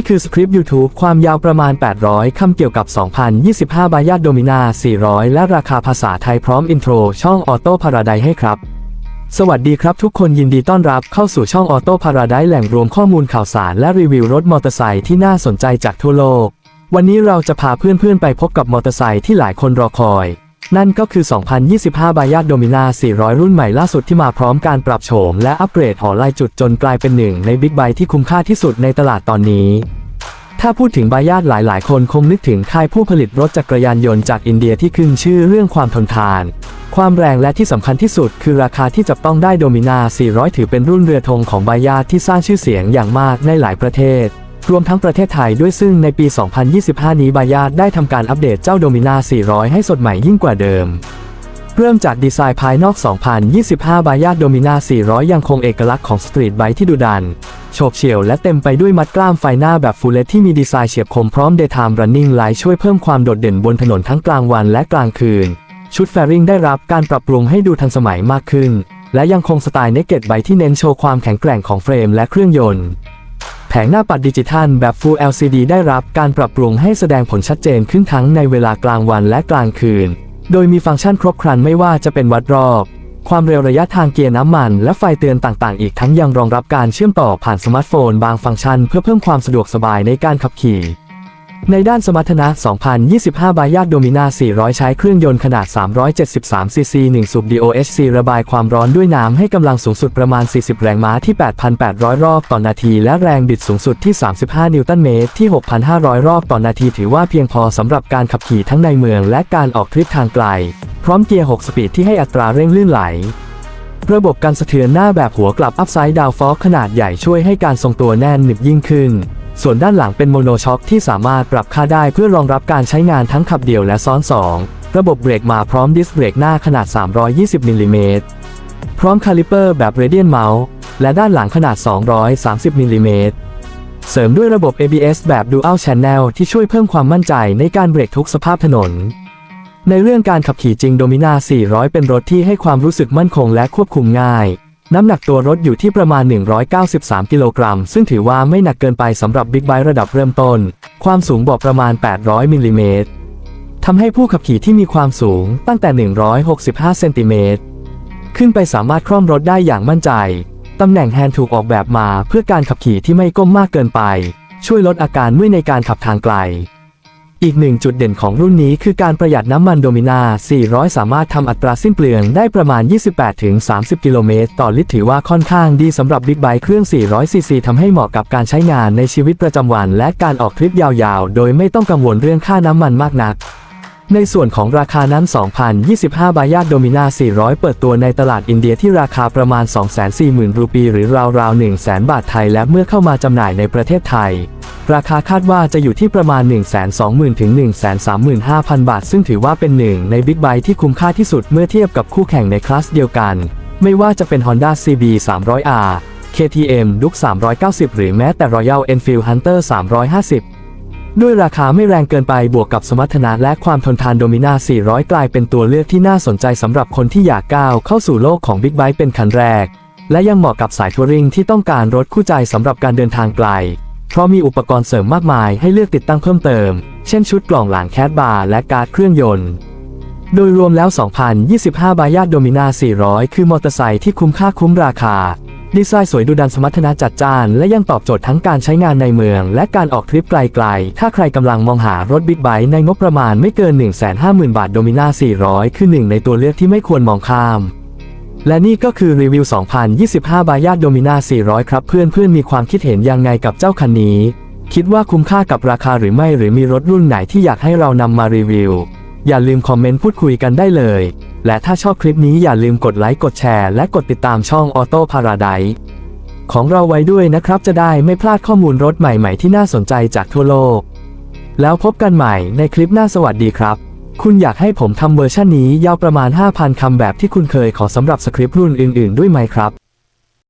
นี่คือสคริปต์ YouTube ความยาวประมาณ 800 คำเกี่ยวกับ 2025 บายาโดมินา 400 และราคาภาษาไทยพร้อมอินโทร ช่องออโต้พาราไดให้ครับ สวัสดีครับทุกคนยินดีต้อนรับเข้าสู่ช่องออโต้พาราไดแหล่งรวมข้อมูลข่าวสารและรีวิวรถมอเตอร์ไซค์ที่น่าสนใจจากทั่วโลก วันนี้เราจะพาเพื่อนๆไปพบกับมอเตอร์ไซค์ที่หลายคนรอคอย นั่นก็คือ 2025 บายาดโดมินา400 รุ่นใหม่ล่าสุดที่มาพร้อมการปรับโฉมและอัปเกรดหอลายจุดจนกลายเป็นหนึ่งในบิ๊กไบที่คุ้มค่าที่สุดในตลาดตอนนี้ ถ้าพูดถึงบายาดหลาย ๆ คนคงนึกถึงค่ายผู้ผลิตรถจักรยานยนต์จากอินเดียที่ขึ้นชื่อเรื่องความทนทาน ความแรงและที่สำคัญที่สุด คือราคาที่จับต้องได้โดมินา400 ถือเป็นรุ่นเรือธงของบายาดที่สร้างชื่อเสียงอย่างมากในหลายประเทศ รวมทั้งประเทศไทยด้วยซึ่งในปี 2025 นี้บายาดได้ทำการอัปเดตเจ้าโดมิน่า400 ให้สดใหม่ยิ่งกว่าเดิม เริ่มจากดีไซน์ภายนอก 2025 บายาดโดมิน่า400 ยังคงเอกลักษณ์ของสตรีทไบที่ดุดัน โฉบเฉี่ยวและเต็มไปด้วยมัดกล้ามไฟหน้าแบบฟูลเลตที่มีดีไซน์เฉียบคมพร้อม Daytime Running Light ช่วยเพิ่มความโดดเด่นบนถนนทั้งกลางวันและกลางคืน ชุดแฟริงได้รับการปรับปรุงให้ดูทันสมัยมากขึ้น และยังคงสไตล์เนกเก็ตไบที่เน้นโชว์ความแข็งแกร่งของเฟรมและเครื่องยนต์ แผงหน้าปัดดิจิทัลแบบ Full LCD ได้รับการปรับปรุงให้แสดงผลชัดเจนขึ้นทั้งในเวลากลางวันและกลางคืน โดยมีฟังก์ชันครบครันไม่ว่าจะเป็นวัดรอบ ความเร็วระยะทางเกียร์น้ำมัน และไฟเตือนต่างๆ อีกทั้งยังรองรับการเชื่อมต่อผ่านสมาร์ทโฟนบางฟังก์ชัน เพื่อเพิ่มความสะดวกสบายในการขับขี่ ในด้านสมรรถนะ 2025 บายาดโดมินา400 ใช้เครื่องยนต์ขนาด 373 ซีซี 1 สูบ DOHC ระบายความร้อนด้วยน้ำให้กำลังสูงสุดประมาณ 40 แรงม้าที่ 8,800 รอบต่อนาที และแรงบิดสูงสุดที่ 35 นิวตันเมตรที่ 6,500 รอบต่อนาที ถือว่าเพียงพอสำหรับการขับขี่ทั้งในเมืองและการออกทริปทางไกล พร้อมเกียร์ 6 สปีดที่ให้อัตราเร่งลื่นไหลระบบการสะเทือนหน้าแบบหัวกลับอัพไซด์ดาวฟอกขนาดใหญ่ช่วยให้การทรงตัวแน่นหนึบยิ่งขึ้น ส่วนด้านหลังเป็นโมโนช็อคที่สามารถปรับค่าได้เพื่อรองรับการใช้งานทั้งขับเดี่ยวและซ้อน 2 ระบบเบรกมาพร้อมดิสเบรกหน้าขนาด 320มิลลิเมตรพร้อมคาลิเปอร์แบบเรเดียนเมาส์และด้านหลังขนาด 230มิลลิเมตรเสริมด้วยระบบ ABS แบบ Dual Channel ที่ช่วยเพิ่มความมั่นใจในการเบรกทุกสภาพถนน ในเรื่องการขับขี่จริงโดมินา400 เป็นรถที่ให้ความรู้สึกมั่นคงและควบคุมง่าย น้ำหนักตัวรถอยู่ที่ประมาณ 193 กิโลกรัม ซึ่งถือว่าไม่หนักเกินไปสำหรับบิ๊กไบค์ระดับเริ่มต้น ความสูงบอกประมาณ 800 มิลลิเมตรทำให้ผู้ขับขี่ที่มีความสูงตั้งแต่ 165 เซนติเมตรขึ้นไปสามารถคล่อมรถได้อย่างมั่นใจ ตำแหน่งแฮนด์ถูกออกแบบมาเพื่อการขับขี่ที่ไม่ก้มมากเกินไป ช่วยลดอาการเมื่อยในการขับทางไกล อีกหนึ่งจุดเด่นของรุ่นนี้คือการประหยัดน้ำมันโดมินา 400 สามารถทำอัตราสิ้นเปลืองได้ประมาณ 28-30 กิโลเมตร ต่อลิตรถือว่าค่อนข้างดีสำหรับบิ๊กไบค์เครื่อง 400 ซีซีทำให้เหมาะกับการใช้งานในชีวิตประจำวัน และการออกทริปยาวๆ โดยไม่ต้องกังวลเรื่องค่าน้ำมันมากนักในส่วนของราคานั้น 2025 บายาดโดมินา400 เปิดตัวในตลาดอินเดียที่ราคาประมาณ 240,000 รูปี หรือราวๆ 100,000 บาทไทย และเมื่อเข้ามาจำหน่ายในประเทศไทย ราคาคาดว่าจะอยู่ที่ประมาณ 120,000 ถึง 135,000 บาท ซึ่งถือว่าเป็นหนึ่งในบิ๊กไบค์ที่คุ้มค่าที่สุดเมื่อเทียบกับคู่แข่งในคลาสเดียวกัน ไม่ว่าจะเป็น Honda CB 300R KTM Duke 390 หรือแม้แต่ Royal Enfield Hunter 350 ด้วยราคาไม่แรงเกินไปบวกกับสมรรถนะและความทนทานโดมิน่า400 กลายเป็นตัวเลือกที่น่าสนใจสำหรับคนที่อยากก้าวเข้าสู่โลกของบิ๊กไบค์เป็นคันแรก และยังเหมาะกับสายทัวริงที่ต้องการรถคู่ใจสำหรับการเดินทางไกล เพราะมีอุปกรณ์เสริมมากมายให้เลือกติดตั้งเพิ่มเติม เช่นชุดกล่องหลังแคดบาร์และการ์ดเครื่องยนต์ โดยรวมแล้ว 2025 บายาดโดมินา400 คือมอเตอร์ไซค์ที่คุ้มค่าคุ้มราคา ดีไซน์สวยดูดันสมรรถนะจัดจ้าน และยังตอบโจทย์ทั้งการใช้งานในเมือง และการออกทริปไกลๆ ถ้าใครกำลังมองหารถบิ๊กไบค์ในงบประมาณไม่เกิน 150,000 บาทโดมินา400 คือหนึ่งในตัวเลือกที่ไม่ควรมองข้าม และนี่ก็คือรีวิว 2025 บายาดโดมินา400 ครับเพื่อนเพื่อนๆมีความคิดเห็นยังไงกับเจ้าคันนี้ คิดว่าคุ้มค่ากับราคาหรือไม่หรือมีรถรุ่นไหนที่อยากให้เรานำมารีวิว อย่าลืมคอมเมนต์พูดคุยกันได้เลย และถ้าชอบคลิปนี้อย่าลืมกดไลค์กดแชร์และกดติดตามช่อง Auto Paradise ของเราไว้ด้วยนะครับจะได้ไม่พลาดข้อมูลรถใหม่ๆ ที่น่าสนใจจากทั่วโลก แล้วพบกันใหม่ในคลิปหน้าสวัสดีครับ คุณอยากให้ผมทำเวอร์ชันนี้ยาวประมาณ 5,000 คำแบบที่คุณเคยขอสำหรับสคริปต์รุ่นอื่น ๆ ด้วยไหมครับ